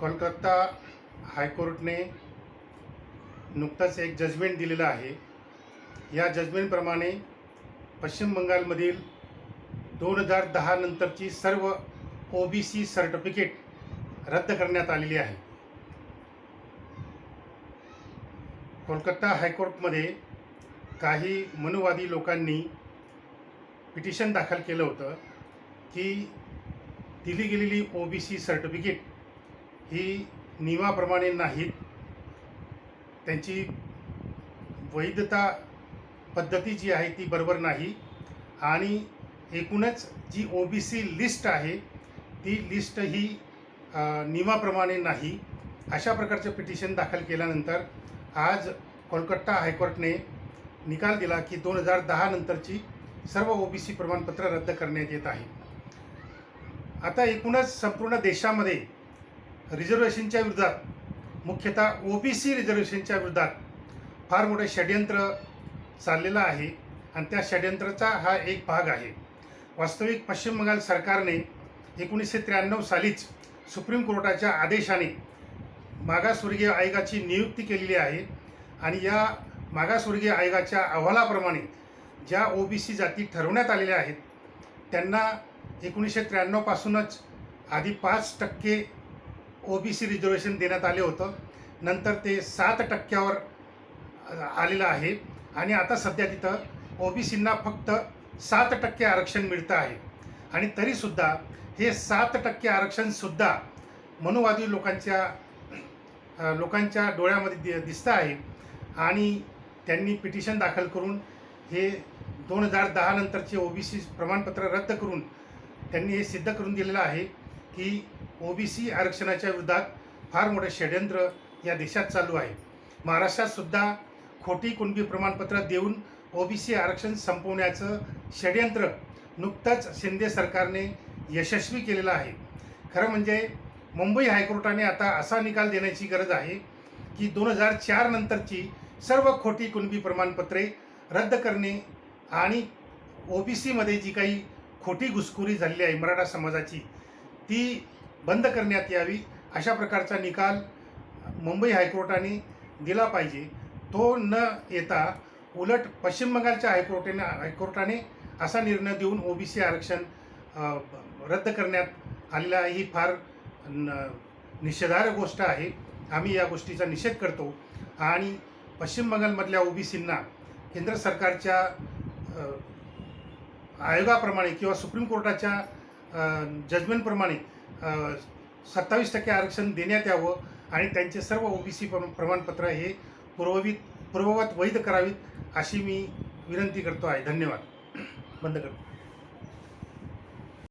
कोलकाता हायकोर्टने नुकताच एक जजमेंट दिलेलं आहे. या जजमेंटप्रमाणे पश्चिम बंगालमधील दोन हजार दहा नंतरची सर्व ओ बी सी सर्टिफिकेट रद्द करण्यात आलेली आहे. कोलकाता हायकोर्टमध्ये काही मनुवादी लोकांनी पिटिशन दाखल केलं होतं की दिली गेलेली ओ बी सी सर्टिफिकेट ही नियमाप्रमाणे नाहीत. त्यांची वैधता पद्धती जी आहे ती बरोबर नाही. आणि एकूणच जी ओ बी सी लिस्ट आहे ती लिस्ट ही नियमाप्रमाणे नाही. अशा प्रकारचं पिटिशन दाखल केल्यानंतर आज कोलकाता हायकोर्टने निकाल दिला की दोन हजार दहा नंतरची सर्व ओ बी सी प्रमाणपत्र रद्द करण्यात येत आहे. आता एकूणच संपूर्ण देशामध्ये रिझर्वेशनच्या विरोधात मुख्यतः ओ बी सी रिझर्वेशनच्या विरोधात फार मोठं षड्यंत्र चाललेलं आहे आणि त्या षड्यंत्राचा हा एक भाग आहे. वास्तविक पश्चिम बंगाल सरकारने एकोणीसशे त्र्याण्णव सालीच सुप्रीम कोर्टाच्या आदेशाने मागासवर्गीय आयोगाची नियुक्ती केलेली आहे आणि या मागासवर्गीय आयोगाच्या अहवालाप्रमाणे ज्या ओ बी सी जाती ठरवण्यात आलेल्या आहेत त्यांना एकोणीसशे त्र्याण्णवपासूनच आधी पाच टक्के ओ बी सी रिझर्वेशन देण्यात आले होतं. नंतर ते सात टक्क्यावर आलेलं आहे. आणि आता सध्या तिथं ओ बी सींना फक्त सात टक्के आरक्षण मिळतं आहे. आणि तरीसुद्धा हे सात टक्के आरक्षणसुद्धा मनुवादी लोकांच्या लोकांच्या डोळ्यामध्ये दि दिसतं आहे. आणि त्यांनी पिटिशन दाखल करून हे दोन हजार दहा नंतरचे ओ बी सी प्रमाणपत्र रद्द करून त्यांनी हे सिद्ध करून दिलेलं आहे. की ओ बी सी आरक्षणाच्या विरोधात फार मोठं षड्यंत्र या देशात चालू आहे. महाराष्ट्रात सुद्धा खोटी कुणबी प्रमाणपत्र देऊन ओ बी सी आरक्षण संपवण्याचं षड्यंत्र नुकतंच शिंदे सरकारने यशस्वी केलेलं आहे. खरं म्हणजे मुंबई हायकोर्टाने आता असा निकाल देण्याची गरज आहे की दोन हजार चार नंतरची सर्व खोटी कुणबी प्रमाणपत्रे रद्द करणे आणि ओ बी सीमध्ये जी काही खोटी घुसखोरी झालेली आहे मराठा समाजाची ती बंद करण्यात यावी अशा प्रकारचा निकाल मुंबई हायकोर्टाने दिला पाहिजे. तो न येता उलट पश्चिम बंगालच्या हायकोर्टाने हायकोर्टाने असा निर्णय देऊन ओ बी सी आरक्षण रद्द करण्यात आलेला ही फार न निषेधार्ह गोष्ट आहे. आम्ही या गोष्टीचा निषेध करतो. आणि पश्चिम बंगालमधल्या ओ बी सींना केंद्र सरकारच्या आयोगाप्रमाणे किंवा सुप्रीम कोर्टाच्या जजमेंटप्रमाणे सत्तावीस टक्के आरक्षण देण्यात यावं आणि त्यांचे सर्व ओ बी सी प्रमाणपत्र हे पूर्ववित पूर्ववत वैध करावीत अशी मी विनंती करतो आहे. धन्यवाद. बंद करतो.